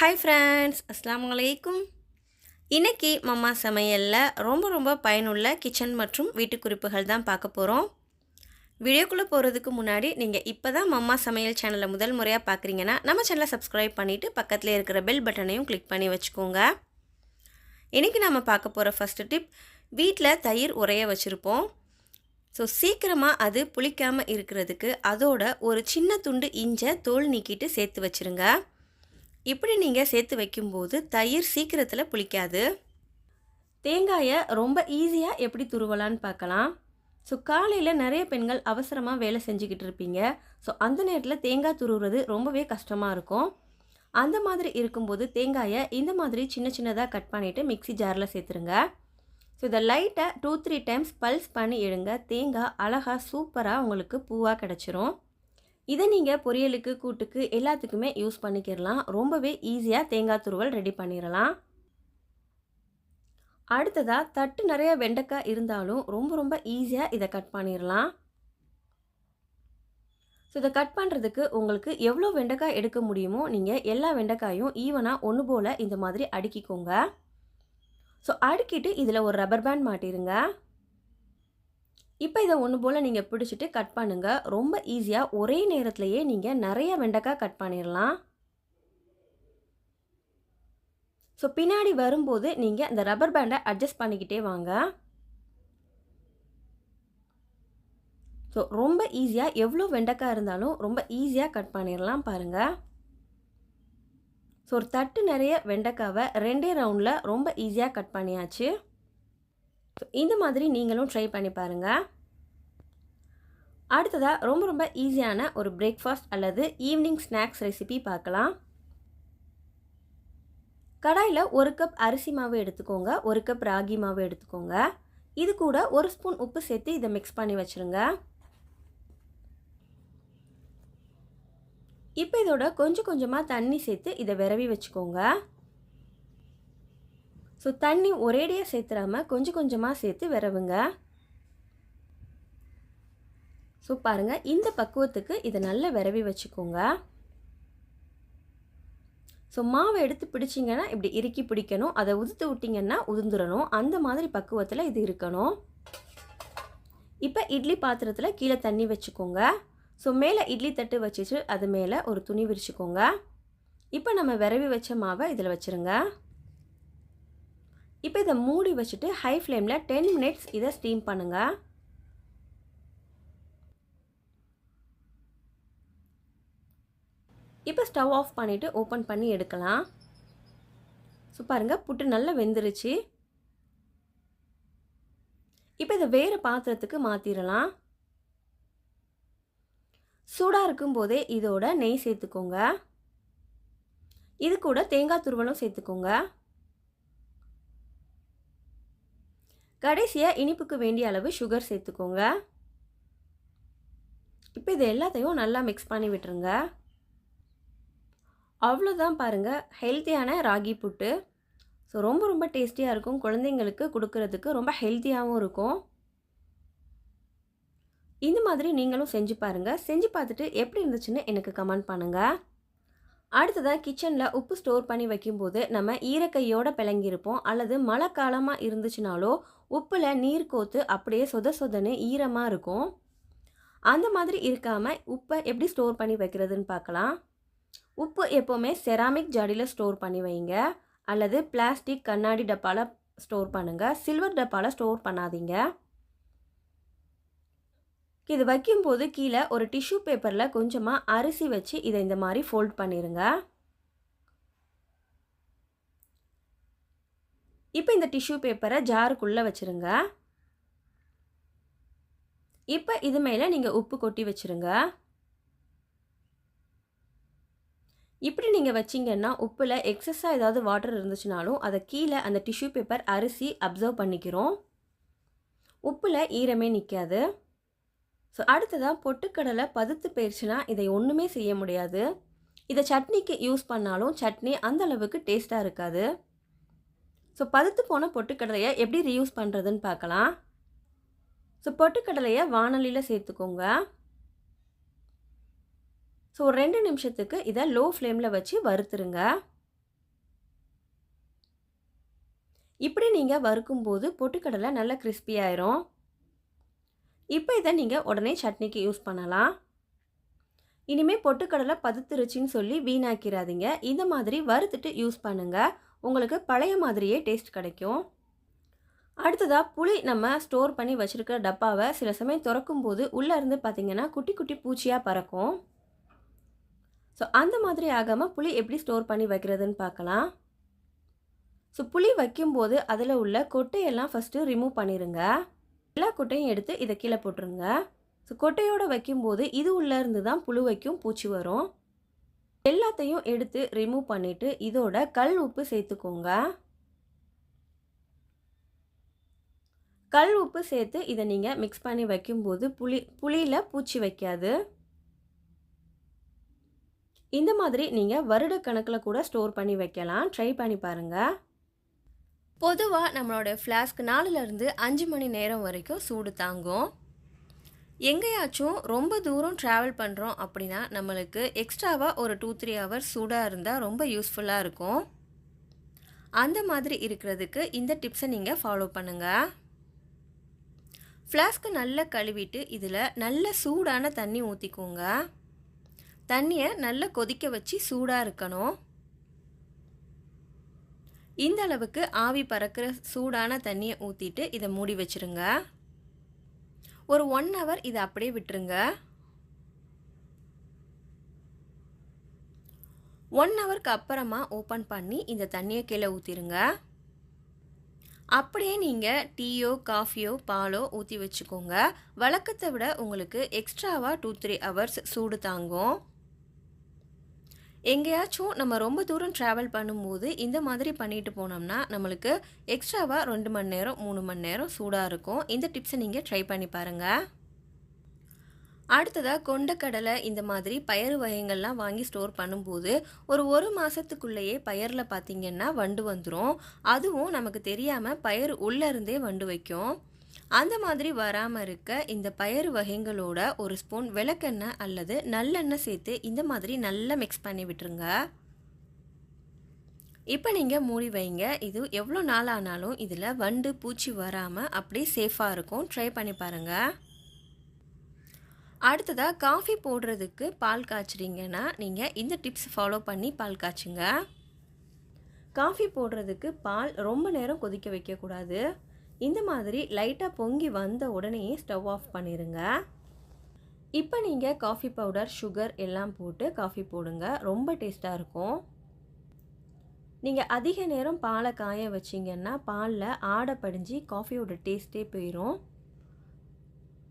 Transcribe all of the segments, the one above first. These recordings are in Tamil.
ஹாய் ஃப்ரெண்ட்ஸ் அஸ்லாம் வலைக்கும் இன்றைக்கி மம்மா சமையலில் ரொம்ப ரொம்ப பயனுள்ள கிச்சன் மற்றும் வீட்டு குறிப்புகள் தான் பார்க்க போகிறோம் வீடியோக்குள்ளே போகிறதுக்கு முன்னாடி நீங்கள் இப்போ தான் மம்மா சமையல் சேனலை முதல் முறையாக பார்க்குறீங்கன்னா நம்ம சேனலை சப்ஸ்கிரைப் பண்ணிவிட்டு பக்கத்தில் இருக்கிற பெல் பட்டனையும் கிளிக் பண்ணி வச்சுக்கோங்க. இன்றைக்கி நம்ம பார்க்க போகிற ஃபஸ்ட்டு டிப் வீட்டில் தயிர் உரைய வச்சுருப்போம். ஸோ சீக்கிரமாக அது புளிக்காமல் இருக்கிறதுக்கு அதோட ஒரு சின்ன துண்டு இஞ்சை தோல் நீக்கிட்டு சேர்த்து வச்சுருங்க. இப்படி நீங்கள் சேர்த்து வைக்கும்போது தயிர் சீக்கிரத்தில் புளிக்காது. தேங்காயை ரொம்ப ஈஸியாக எப்படி துருவலான்னு பார்க்கலாம். ஸோ காலையில் நிறைய பெண்கள் அவசரமாக வேலை செஞ்சுக்கிட்டு இருப்பீங்க. ஸோ அந்த நேரத்தில் தேங்காய் துருவுறது ரொம்பவே கஷ்டமாக இருக்கும். அந்த மாதிரி இருக்கும்போது தேங்காயை இந்த மாதிரி சின்ன சின்னதாக கட் பண்ணிவிட்டு மிக்ஸி ஜாரில் சேர்த்துருங்க. ஸோ இதை லைட்டை டூ த்ரீ டைம்ஸ் பல்ஸ் பண்ணி எடுங்க. தேங்காய் அழகாக சூப்பராக உங்களுக்கு பூவாக கிடச்சிரும். இதை நீங்கள் பொரியலுக்கு கூட்டுக்கு எல்லாத்துக்குமே யூஸ் பண்ணிக்கிடலாம். ரொம்பவே ஈஸியாக தேங்காய் துருவல் ரெடி பண்ணிடலாம். அடுத்ததாக தட்டு நிறைய வெண்டைக்காய் இருந்தாலும் ரொம்ப ரொம்ப ஈஸியாக இதை கட் பண்ணிடலாம். ஸோ இதை கட் பண்ணுறதுக்கு உங்களுக்கு எவ்வளோ வெண்டைக்காய் எடுக்க முடியுமோ நீங்கள் எல்லா வெண்டைக்காயும் ஈவனாக ஒன்று போல் இந்த மாதிரி அடுக்கிக்கோங்க. ஸோ அடுக்கிட்டு இதில் ஒரு ரப்பர் பேண்ட் மாட்டிருங்க. இப்போ இதை ஒன்று போல் நீங்கள் பிடிச்சிட்டு கட் பண்ணுங்கள் ரொம்ப ஈஸியாக ஒரே நேரத்துலையே நீங்கள் நிறைய வெண்டைக்காய் கட் பண்ணிடலாம். ஸோ பின்னாடி வரும்போது நீங்கள் அந்த ரப்பர் பேண்டை அட்ஜஸ்ட் பண்ணிக்கிட்டே வாங்க. ஸோ ரொம்ப ஈஸியாக எவ்வளோ வெண்டைக்காய் இருந்தாலும் ரொம்ப ஈஸியாக கட் பண்ணிடலாம் பாருங்கள் ஸோ ஒரு தட்டு நிறைய வெண்டைக்காவை ரெண்டே ரவுண்டில் ரொம்ப ஈஸியாக கட் பண்ணியாச்சு. இந்த மாதிரி நீங்களும் ட்ரை பண்ணி பாருங்கள் அடுத்ததாக ரொம்ப ரொம்ப ஈஸியான ஒரு பிரேக்ஃபாஸ்ட் அல்லது ஈவினிங் ஸ்நாக்ஸ் ரெசிபி பார்க்கலாம். கடாயில் ஒரு கப் அரிசி மாவு எடுத்துக்கோங்க ஒரு கப் ராகி மாவு எடுத்துக்கோங்க. இது கூட ஒரு ஸ்பூன் உப்பு சேர்த்து இதை மிக்ஸ் பண்ணி வச்சுருங்க. இப்போ இதோட கொஞ்சம் கொஞ்சமாக தண்ணி சேர்த்து இதை விரவி வச்சுக்கோங்க. ஸோ தண்ணி ஒரேடியாக சேர்த்துடாமல் கொஞ்சம் கொஞ்சமாக சேர்த்து விரவுங்க. ஸோ பாருங்கள் இந்த பக்குவத்துக்கு இதை நல்லா விரவி வச்சுக்கோங்க. ஸோ மாவை எடுத்து பிடிச்சிங்கன்னா இப்படி இறுக்கி பிடிக்கணும். அதை உதுத்து விட்டிங்கன்னா உதிர்ந்துடணும் அந்த மாதிரி பக்குவத்தில் இது இருக்கணும். இப்போ இட்லி பாத்திரத்தில் கீழே தண்ணி வச்சுக்கோங்க. ஸோ மேலே இட்லி தட்டு வச்சுட்டு அது மேலே ஒரு துணி விரிச்சுக்கோங்க. இப்போ நம்ம விரவி வச்ச மாவை இதில் வச்சுருங்க. இப்போ இதை மூடி வச்சுட்டு ஹை ஃப்ளேமில் டென் மினிட்ஸ் இதை ஸ்டீம் பண்ணுங்கள் இப்போ ஸ்டவ் ஆஃப் பண்ணிவிட்டு ஓப்பன் பண்ணி எடுக்கலாம். ஸோ பாருங்கள் புட்டு நல்லா வெந்துருச்சு. இப்போ இதை வேறு பாத்திரத்துக்கு மாற்றிடலாம் சூடாக இருக்கும்போதே இதோட நெய் சேர்த்துக்கோங்க. இது கூட தேங்காய் துருவலும் சேர்த்துக்கோங்க. கடைசியாக இனிப்புக்கு வேண்டிய அளவு சுகர் சேர்த்துக்கோங்க. இப்போ இது எல்லாத்தையும் நல்லா மிக்ஸ் பண்ணி விட்டுருங்க. அவ்வளோதான் பாருங்கள் ஹெல்த்தியான ராகி புட்டு. ஸோ ரொம்ப ரொம்ப டேஸ்டியாக இருக்கும். குழந்தைங்களுக்கு கொடுக்கறதுக்கு ரொம்ப ஹெல்த்தியாகவும் இருக்கும். இந்த மாதிரி நீங்களும் செஞ்சு பாருங்கள் செஞ்சு பார்த்துட்டு எப்படி இருந்துச்சுன்னு எனக்கு கமெண்ட் பண்ணுங்கள் அடுத்ததாக கிச்சனில் உப்பு ஸ்டோர் பண்ணி வைக்கும்போது நம்ம ஈரக்கையோடு பிளங்கியிருப்போம். அல்லது மழை காலமாக இருந்துச்சுனாலோ உப்பில் நீர் கோத்து அப்படியே சொத சொதன்னு ஈரமாக இருக்கும். அந்த மாதிரி இருக்காமல் உப்பை எப்படி ஸ்டோர் பண்ணி வைக்கிறதுன்னு பார்க்கலாம். உப்பு எப்போவுமே செராமிக் ஜாடியில் ஸ்டோர் பண்ணி வைங்க. அல்லது பிளாஸ்டிக் கண்ணாடி டப்பாவில் ஸ்டோர் பண்ணுங்கள் சில்வர் டப்பாவில் ஸ்டோர் பண்ணாதீங்க. இது வைக்கும்போது கீழே ஒரு டிஷ்யூ பேப்பரில் கொஞ்சமாக அரிசி வச்சு இதை இந்த மாதிரி ஃபோல்ட் பண்ணிடுங்க இப்போ இந்த டிஷ்யூ பேப்பரை ஜாருக்குள்ளே வச்சுருங்க. இப்போ இது மேலே நீங்கள் உப்பு கொட்டி வச்சுருங்க. இப்படி நீங்கள் வச்சிங்கன்னா உப்பில் எக்ஸஸாக ஏதாவது வாட்டர் இருந்துச்சுனாலும் அதை கீழே அந்த டிஷ்யூ பேப்பர் அரிசி அப்சர்வ் பண்ணிக்கிறோம். உப்பில் ஈரமே நிற்காது ஸோ அடுத்ததாக பொட்டுக்கடலை பதுத்து போயிடுச்சுன்னா இதை ஒன்றுமே செய்ய முடியாது. இதை சட்னிக்கு யூஸ் பண்ணாலும் சட்னி அந்த அளவுக்கு டேஸ்ட்டாக இருக்காது. ஸோ பதுத்து போன பொட்டுக்கடலையை எப்படி ரீயூஸ் பண்ணுறதுன்னு பார்க்கலாம். ஸோ பொட்டுக்கடலையை வானொலியில் சேர்த்துக்கோங்க. ஸோ ஒரு ரெண்டு நிமிஷத்துக்கு இதை லோ ஃப்ளேமில் வச்சு வறுத்துருங்க. இப்படி நீங்கள் வறுக்கும்போது பொட்டுக்கடலை நல்லா கிறிஸ்பி இப்போ இதை நீங்கள் உடனே சட்னிக்கு யூஸ் பண்ணலாம். இனிமேல் பொட்டுக்கடலை பதுத்துருச்சின்னு சொல்லி வீணாக்கிறாதீங்க இந்த மாதிரி வறுத்துட்டு யூஸ் பண்ணுங்கள் உங்களுக்கு பழைய மாதிரியே டேஸ்ட் கிடைக்கும். அடுத்ததாக புளி நம்ம ஸ்டோர் பண்ணி வச்சுருக்கிற டப்பாவை சில சமயம் திறக்கும்போது உள்ளேருந்து உள்ளே இருந்து பார்த்திங்கன்னா குட்டி குட்டி பூச்சியாக பறக்கும். ஸோ அந்த மாதிரி ஆகாமல் புளி எப்படி ஸ்டோர் பண்ணி வைக்கிறதுன்னு பார்க்கலாம் ஸோ புளி வைக்கும்போது அதில் உள்ள கொட்டையெல்லாம் ஃபஸ்ட்டு ரிமூவ் பண்ணிடுங்க எல்லா கொட்டையும் எடுத்து இதை கீழே போட்டுருங்க. ஸோ கொட்டையோடு வைக்கும்போது இது உள்ளே இருந்து தான் புழு வைக்கும் பூச்சி வரும். எல்லாத்தையும் எடுத்து ரிமூவ் பண்ணிவிட்டு இதோட கல் உப்பு சேர்த்துக்கோங்க. கல் உப்பு சேர்த்து இதை நீங்கள் மிக்ஸ் பண்ணி வைக்கும்போது புளி புளியில் பூச்சி வைக்காது. இந்த மாதிரி நீங்கள் வருட கணக்கில் கூட ஸ்டோர் பண்ணி வைக்கலாம். ட்ரை பண்ணி பாருங்கள் பொதுவாக நம்மளோட ஃப்ளாஸ்க் நாலுலேருந்து அஞ்சு மணி நேரம் வரைக்கும் சூடு தாங்கும். எங்கேயாச்சும் ரொம்ப தூரம் ட்ராவல் பண்ணுறோம் அப்படின்னா நம்மளுக்கு எக்ஸ்ட்ராவாக ஒரு டூ த்ரீ ஹவர்ஸ் சூடாக இருந்தால் ரொம்ப யூஸ்ஃபுல்லாக இருக்கும். அந்த மாதிரி இருக்கிறதுக்கு இந்த டிப்ஸை நீங்கள் ஃபாலோ பண்ணுங்கள் ஃப்ளாஸ்க்கு நல்லா கழுவிட்டு இதில் நல்ல சூடான தண்ணி ஊற்றிக்கோங்க தண்ணியை நல்லா கொதிக்க வச்சு சூடாக இருக்கணும். இந்த அளவுக்கு ஆவி பறக்கிற சூடான தண்ணியை ஊற்றிட்டு இதை மூடி வச்சுருங்க. ஒரு ஒன் ஹவர் இதை அப்படியே விட்டுருங்க. ஒன் ஹவருக்கு அப்புறமா ஓப்பன் பண்ணி இந்த தண்ணியை கீழே ஊற்றிருங்க அப்படியே நீங்கள் டீயோ காஃபியோ பாலோ ஊற்றி வச்சுக்கோங்க. வழக்கத்தை விட உங்களுக்கு எக்ஸ்ட்ராவாக டூ த்ரீ ஹவர்ஸ் சூடு தாங்கும். எங்கேயாச்சும் நம்ம ரொம்ப தூரம் ட்ராவல் பண்ணும்போது இந்த மாதிரி பண்ணிட்டு போனோம்னா நம்மளுக்கு எக்ஸ்ட்ராவாக ரெண்டு மணி நேரம் மூணு மணி நேரம் சூடாக இருக்கும். இந்த டிப்ஸை நீங்கள் ட்ரை பண்ணி பாருங்கள் அடுத்ததாக கொண்டக்கடலை இந்த மாதிரி பயறு வகைகள்லாம் வாங்கி ஸ்டோர் பண்ணும்போது ஒரு ஒரு மாதத்துக்குள்ளேயே பயிரில் பார்த்திங்கன்னா வண்டு வந்துடும் அதுவும் நமக்கு தெரியாமல் பயிர் உள்ளேருந்தே வண்டு வைக்கும். அந்த மாதிரி வராமல் இருக்க இந்த பயறு வகைகளோட ஒரு ஸ்பூன் விளக்கெண்ணெய் அல்லது நல்லெண்ணெய் சேர்த்து இந்த மாதிரி நல்லா மிக்ஸ் பண்ணி விட்டுருங்க. இப்போ நீங்கள் மூடி வைங்க. இது எவ்வளோ நாள் ஆனாலும் இதில் வண்டு பூச்சி வராமல் அப்படியே சேஃபாக இருக்கும். ட்ரை பண்ணி பாருங்கள் அடுத்ததாக காஃபி போடுறதுக்கு பால் காய்ச்சுறீங்கன்னா நீங்கள் இந்த டிப்ஸ் ஃபாலோ பண்ணி பால் காய்ச்சுங்க. காஃபி போடுறதுக்கு பால் ரொம்ப நேரம் கொதிக்க வைக்கக்கூடாது. இந்த மாதிரி லைட்டாக பொங்கி வந்த உடனே ஸ்டவ் ஆஃப் பண்ணிடுங்க இப்போ நீங்கள் காஃபி பவுடர் சுகர் எல்லாம் போட்டு காஃபி போடுங்க. ரொம்ப டேஸ்ட்டாக இருக்கும். நீங்கள் அதிக நேரம் பாலை காய வச்சிங்கன்னா பாலில் ஆடை படிஞ்சு காஃபியோட டேஸ்ட்டே போயிடும்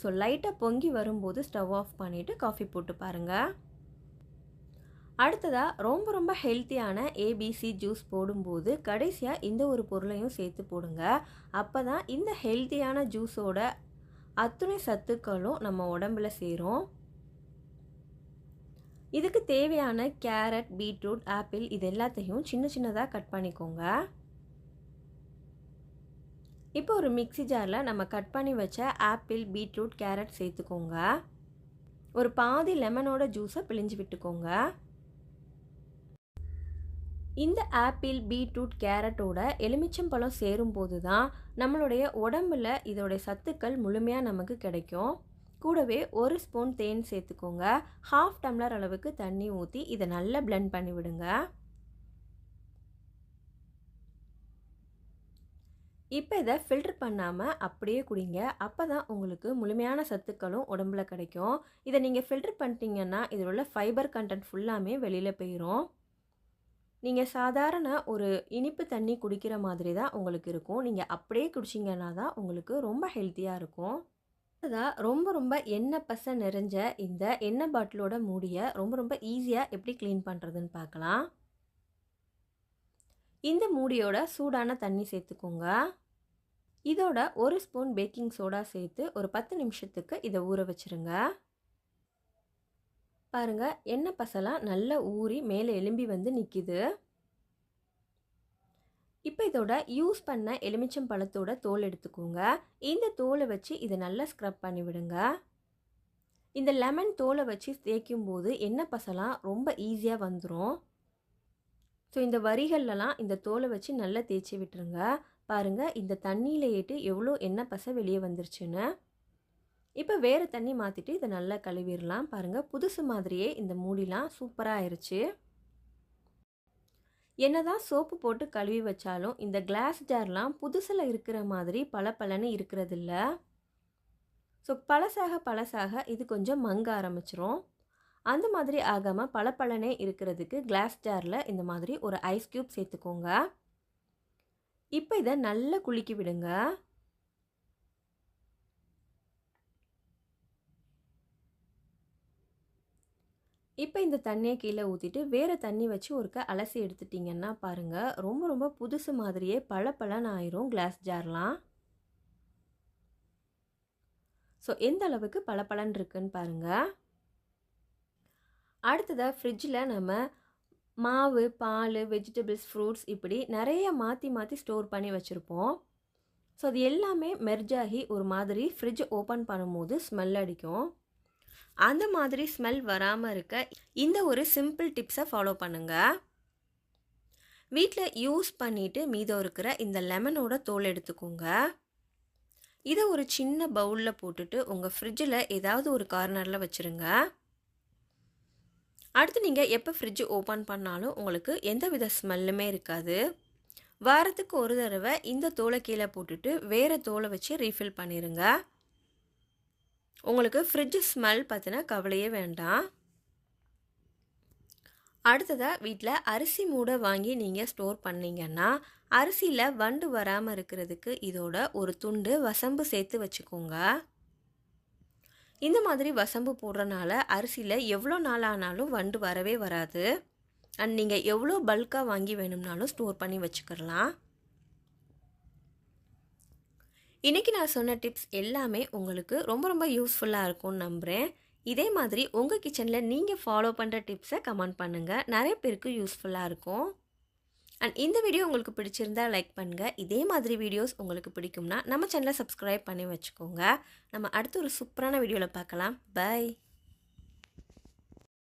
ஸோ லைட்டாக பொங்கி வரும்போது ஸ்டவ் ஆஃப் பண்ணிவிட்டு காஃபி போட்டு பாருங்கள் அடுத்ததாக ரொம்ப ரொம்ப ஹெல்த்தியான ஏபிசி ஜூஸ் போடும்போது கடைசியாக இந்த ஒரு பொருளையும் சேர்த்து போடுங்க. அப்போ தான் இந்த ஹெல்த்தியான ஜூஸோட அத்துணை சத்துக்களும் நம்ம உடம்புல சேரும். இதுக்கு தேவையான கேரட் பீட்ரூட் ஆப்பிள் இது எல்லாத்தையும் சின்ன சின்னதாக கட் பண்ணிக்கோங்க. இப்போ ஒரு மிக்சி ஜாரில் நம்ம கட் பண்ணி வச்ச ஆப்பிள் பீட்ரூட் கேரட் சேர்த்துக்கோங்க. ஒரு பாதி லெமனோட ஜூஸை பிழிஞ்சு விட்டுக்கோங்க. இந்த ஆப்பிள் பீட்ரூட் கேரட்டோட எலுமிச்சம்பழம் சேரும்போது தான் நம்மளுடைய உடம்புல இதோடைய சத்துக்கள் முழுமையாக நமக்கு கிடைக்கும். கூடவே ஒரு ஸ்பூன் தேன் சேர்த்துக்கோங்க. ஹாஃப் டம்ளர் அளவுக்கு தண்ணி ஊற்றி இதை நல்லா பிளெண்ட் பண்ணி விடுங்க இப்போ இதை ஃபில்டர் பண்ணாமல் அப்படியே குடிங்க. அப்போ தான் உங்களுக்கு முழுமையான சத்துக்களும் உடம்புல கிடைக்கும். இதை நீங்கள் ஃபில்டர் பண்ணிட்டீங்கன்னா இதில் உள்ள ஃபைபர் கண்டென்ட் ஃபுல்லாமே வெளியில் போயிடும் நீங்கள் சாதாரண ஒரு இனிப்பு தண்ணி குடிக்கிற மாதிரி தான் உங்களுக்கு இருக்கும். நீங்கள் அப்படியே குடிச்சிங்கன்னா தான் உங்களுக்கு ரொம்ப ஹெல்த்தியாக இருக்கும். அதான் ரொம்ப ரொம்ப எண்ணெய் பசை நிறைஞ்ச இந்த எண்ணெய் பாட்டிலோட மூடியை ரொம்ப ரொம்ப ஈஸியாக எப்படி க்ளீன் பண்ணுறதுன்னு பார்க்கலாம். இந்த மூடியோட சூடான தண்ணி சேர்த்துக்கோங்க. இதோட ஒரு ஸ்பூன் பேக்கிங் சோடா சேர்த்து ஒரு பத்து நிமிஷத்துக்கு இதை ஊற வச்சுருங்க. பாருங்கள் எண்ணெய் பசலாம் நல்லா ஊறி மேலே எலும்பி வந்து நிற்கிது இப்போ இதோட யூஸ் பண்ண எலுமிச்சம் பழத்தோட தோல் எடுத்துக்கோங்க. இந்த தோலை வச்சு இதை நல்லா ஸ்க்ரப் பண்ணி விடுங்க. இந்த லெமன் தோலை வச்சு தேய்க்கும் போது எண்ணெய் பசலாம் ரொம்ப ஈஸியாக வந்துடும் ஸோ இந்த வரிகள்லலாம் இந்த தோலை வச்சு நல்லா தேய்ச்சி விட்டுருங்க. பாருங்கள் இந்த தண்ணியில் ஏட்டு எவ்வளோ எண்ணெய் பசை வெளியே வந்துருச்சுன்னு. இப்போ வேறு தண்ணி மாற்றிட்டு இதை நல்லா கழுவிடலாம். பாருங்கள் புதுசு மாதிரியே இந்த மூடிலாம் சூப்பராக ஆயிடுச்சு என்னதான் சோப்பு போட்டு கழுவி வச்சாலும் இந்த கிளாஸ் ஜார்லாம் புதுசில் இருக்கிற மாதிரி பல பலன்னு இருக்கிறதில்ல. ஸோ பழசாக பழசாக இது கொஞ்சம் மங்க ஆரம்பிச்சிரும். அந்த மாதிரி ஆகாமல் பளபளனே இருக்கிறதுக்கு கிளாஸ் ஜாரில் இந்த மாதிரி ஒரு ஐஸ் க்யூப் சேர்த்துக்கோங்க. இப்போ இதை நல்லா குலுக்கி விடுங்க. இப்போ இந்த தண்ணியை கீழே ஊற்றிட்டு வேறு தண்ணி வச்சு ஒருக்க அலசி எடுத்துட்டிங்கன்னா பாருங்கள் ரொம்ப ரொம்ப புதுசு மாதிரியே பளபளன்னு ஆயிரும் கிளாஸ் ஜார்லாம் ஸோ எந்த அளவுக்கு பளபளன்னு இருக்குன்னு பாருங்கள் அடுத்ததாக ஃப்ரிட்ஜில் நம்ம மாவு பால் வெஜிடபிள்ஸ் ஃப்ரூட்ஸ் இப்படி நிறைய மாற்றி மாற்றி ஸ்டோர் பண்ணி வச்சுருப்போம். ஸோ அது எல்லாமே மெர்ஜாகி ஒரு மாதிரி ஃப்ரிட்ஜ் ஓப்பன் பண்ணும்போது ஸ்மெல் அடிக்கும். அந்த மாதிரி ஸ்மெல் வராமல் இருக்க இந்த ஒரு சிம்பிள் டிப்ஸை ஃபாலோ பண்ணுங்கள் வீட்டில் யூஸ் பண்ணிவிட்டு மீதம் இருக்கிற இந்த லெமனோட தோல் எடுத்துக்கோங்க. இதை ஒரு சின்ன பவுலில் போட்டுட்டு உங்கள் ஃப்ரிட்ஜில் ஏதாவது ஒரு கார்னரில் வச்சுருங்க. அடுத்து நீங்கள் எப்போ ஃப்ரிட்ஜ் ஓப்பன் பண்ணாலும் உங்களுக்கு எந்த வித ஸ்மெல்லுமே இருக்காது. வாரத்துக்கு ஒரு தடவை இந்த தோலை கீழே போட்டுட்டு வேறு தோலை வச்சு ரீஃபில் பண்ணிடுங்க உங்களுக்கு ஃப்ரிட்ஜ் ஸ்மெல் பற்றின கவலையே வேண்டாம். அடுத்ததாக வீட்டில் அரிசி மூடை வாங்கி நீங்கள் ஸ்டோர் பண்ணிங்கன்னா அரிசியில் வண்டு வராமல் இருக்கிறதுக்கு இதோட ஒரு துண்டு வசம்பு சேர்த்து வச்சுக்கோங்க. இந்த மாதிரி வசம்பு போடுறனால அரிசியில் எவ்வளோ நாள் ஆனாலும் வண்டு வரவே வராது. அண்ட் நீங்கள் எவ்வளோ பல்காக வாங்கி வேணும்னாலும் ஸ்டோர் பண்ணி வச்சுக்கலாம். இன்றைக்கி நான் சொன்ன டிப்ஸ் எல்லாமே உங்களுக்கு ரொம்ப ரொம்ப யூஸ்ஃபுல்லாக இருக்கும்னு நம்புகிறேன் இதே மாதிரி உங்கள் கிச்சனில் நீங்கள் ஃபாலோ பண்ணுற டிப்ஸை கமெண்ட் பண்ணுங்கள் நிறைய பேருக்கு யூஸ்ஃபுல்லாக இருக்கும். அண்ட் இந்த வீடியோ உங்களுக்கு பிடிச்சிருந்தா லைக் பண்ணுங்கள் இதே மாதிரி வீடியோஸ் உங்களுக்கு பிடிக்கும்னா நம்ம சேனலை சப்ஸ்கிரைப் பண்ணி வச்சுக்கோங்க. நம்ம அடுத்து ஒரு சூப்பரான வீடியோவில் பார்க்கலாம். பை